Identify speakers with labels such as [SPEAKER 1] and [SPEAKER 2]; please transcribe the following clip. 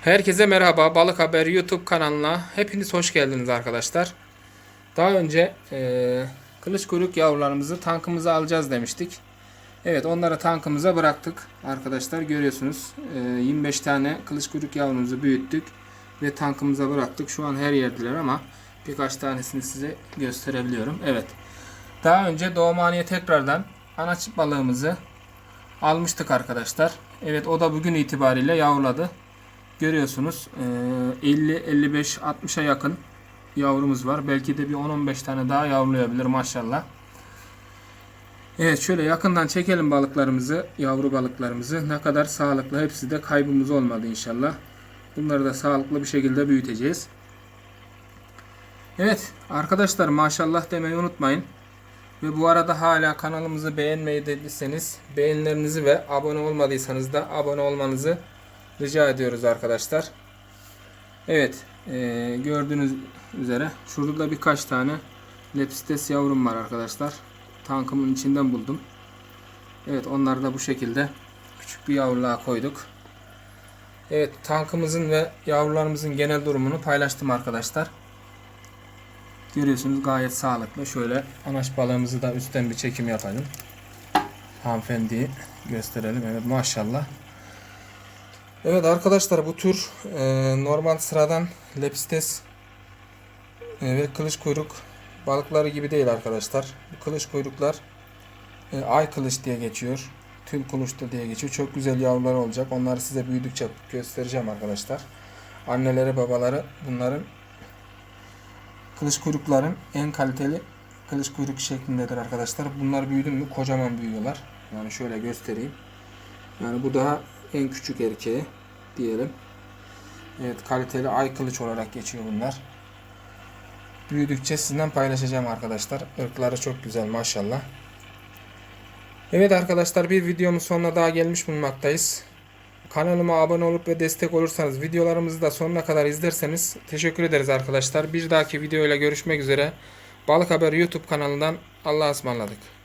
[SPEAKER 1] Herkese merhaba. Balık Haber YouTube kanalına hepiniz hoş geldiniz arkadaşlar. Daha önce eee kılıç kuyruk yavrularımızı tankımıza alacağız demiştik. Evet onları tankımıza bıraktık arkadaşlar görüyorsunuz. Eee, 25 tane kılıç kuyruk yavrumuzu büyüttük ve tankımıza bıraktık. Şu an her yerdeler ama birkaç tanesini size gösterebiliyorum. Evet. Daha önce doğumhaneye tekrardan ana balığımızı almıştık arkadaşlar. Evet o da bugün itibariyle yavruladı. Görüyorsunuz eee, 50, 55, 60'a yakın yavrumuz var. Belki de bir 10-15 tane daha yavrulayabilir maşallah. Evet şöyle yakından çekelim balıklarımızı, yavru balıklarımızı. Ne kadar sağlıklı hepsi de kaybımız olmadı inşallah. Bunları da sağlıklı bir şekilde büyüteceğiz. Evet arkadaşlar maşallah demeyi unutmayın. Ve bu arada hala kanalımızı beğenmeyi dediyseniz beğenilerinizi ve abone olmadıysanız da abone olmanızı rica ediyoruz arkadaşlar. Evet eee, gördüğünüz üzere şurada da birkaç tane lepstes yavrum var arkadaşlar. Tankımın içinden buldum. Evet onları da bu şekilde küçük bir yavruluğa koyduk. Evet tankımızın ve yavrularımızın genel durumunu paylaştım arkadaşlar. Görüyorsunuz gayet sağlıklı. Şöyle anaç balığımızı da üstten bir çekim yapalım. Hanımefendiyi gösterelim. Evet maşallah. Evet arkadaşlar bu tür e, normal sıradan lepstes e, ve kılıç kuyruk balıkları gibi değil arkadaşlar. Bu kılıç kuyruklar e, ay kılıç diye geçiyor. Tül kuluçlu diye geçiyor. Çok güzel yavrular olacak. Onları size büyüdükçe göstereceğim arkadaşlar. Anneleri babaları bunların kılıç kuyrukların en kaliteli kılıç kuyruk şeklindedir arkadaşlar. Bunlar büyüdü mü kocaman büyüyorlar. Yani şöyle göstereyim. Yani bu daha en küçük erkeği diyelim. Evet kaliteli ay kılıç olarak geçiyor bunlar. Büyüdükçe sizinle paylaşacağım arkadaşlar. Irkları çok güzel maşallah. Evet arkadaşlar bir videomun sonuna daha gelmiş bulunmaktayız. Kanalıma abone olup ve destek olursanız videolarımızı da sonuna kadar izlerseniz teşekkür ederiz arkadaşlar. Bir dahaki videoyla görüşmek üzere. Balık Haber YouTube kanalından Allah'a ısmarladık.